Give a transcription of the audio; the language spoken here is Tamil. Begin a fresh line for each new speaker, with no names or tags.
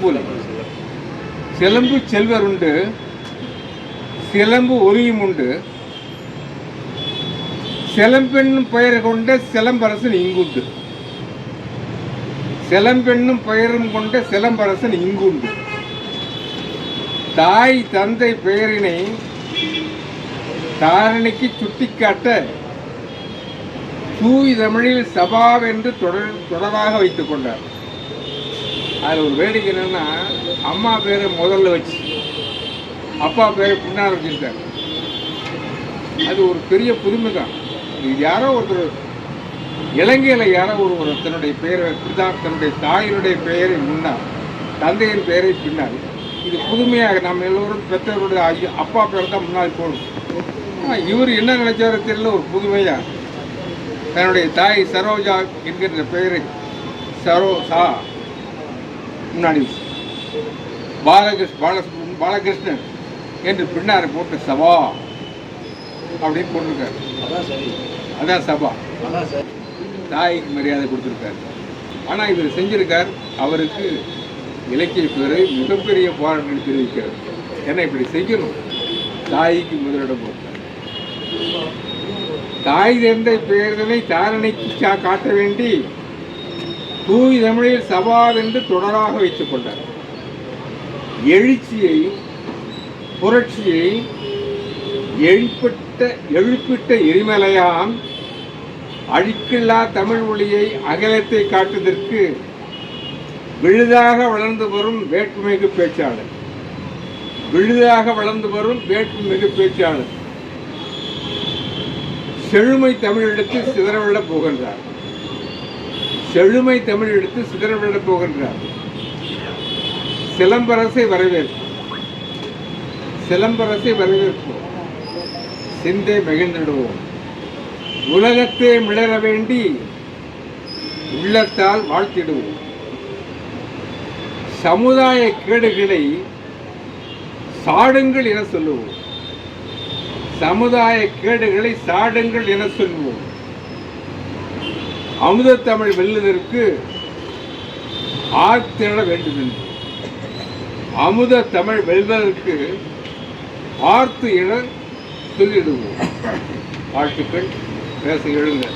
சிலம்புலி சிலம்பு செல்வர் உண்டு சிலம்பு ஒலியும் உண்டு. சிலம்பெண்ணும் பெயர் கொண்ட சிலம்பரசன் இங்குண்டு. சிலம்பெண்ணும் பெயரும் கொண்ட சிலம்பரசன் இங்குண்டு. தாய் தந்தை பெயரினை தாரணிக்கு சுட்டிக்காட்ட தூய் தமிழில் சபாவென்று தொடர் தொடராக வைத்துக் கொண்டார். அதில் ஒரு வேடிக்கை என்னென்னா அம்மா பேரை முதல்ல வச்சு அப்பா பேரை பின்னால் வச்சிருக்காரு. அது ஒரு பெரிய புதுமை தான் இது யாரோ ஒருத்தர் இலங்கையில் யாரோ ஒரு ஒரு தன்னுடைய பெயரை இப்படிதான் தன்னுடைய தாயினுடைய பெயரை முன்னால் தந்தையின் பெயரை பின்னால் இது புதுமையாக நம்ம எல்லோரும் பெற்றவருடைய ஐயா அப்பா பேர் தான் முன்னால் போகணும் ஆனா, இவர் என்ன நினைச்சாரோ தெரியல ஒரு புதுமையாக தன்னுடைய தாய் சரோஜா என்கின்ற பெயரை சரோசா முன்னாடி. பாலகிருஷ்ண பாலசுப்ரமணியன் பாலகிருஷ்ணன் என்று பின்னாரை போட்டு சபா அப்படின்னு போட்டிருக்காரு.
அதான்
சபா. தாய்க்கு மரியாதை கொடுத்துருக்காரு. ஆனால் இவர் செஞ்சிருக்கார் அவருக்கு இலக்கிய பேரை மிகப்பெரிய பாராட்டுகள் தெரிவிக்கிறது. ஏன்னா இப்படி செய்யணும்? தாய்க்கு முதலிடம் கொடுத்தார். தாய் தந்தை பெயர்தனை தாரணைக்கு காட்ட வேண்டி தூய் தமிழில் சவாவென்று தொடராக வைத்துக் கொண்டார். எழுச்சியை புரட்சியை எழுப்பிட்ட எழுப்பிட்ட எரிமலையாம் அழிக்கில்லா தமிழ் மொழியை அகலத்தை காட்டுவதற்கு விழுதாக வளர்ந்து வரும் வேட்புமிகு பேச்சாளர். விழுதாக வளர்ந்து வரும் வேட்புமிகு பேச்சாளர். செழுமை தமிழெடுத்து சிதறவிடப் போகின்றார். செழுமை தமிழெடுத்து சிதறவிடப் போகின்றார். சிலம்பரசை வரவேற்போம். சிலம்பரசை வரவேற்போம். சிந்தை மகிழ்ந்திடுவோம். உலகத்தை மிளர வேண்டி உள்ளத்தால் வாழ்த்திடுவோம். சமுதாய கேடுகளை சாடுங்கள் என சொல்லுவோம். சமுதாய கேடுகளை சாடுங்கள் என சொல்லுவோம். அமுத தமிழ் வெல்லுவதற்கு ஆர்த்திட வேண்டும் என்று அமுத தமிழ் வெல்வதற்கு ஆர்த்து என சொல்லிடுவோம். வாழ்த்துக்கள். பேச எழுங்க.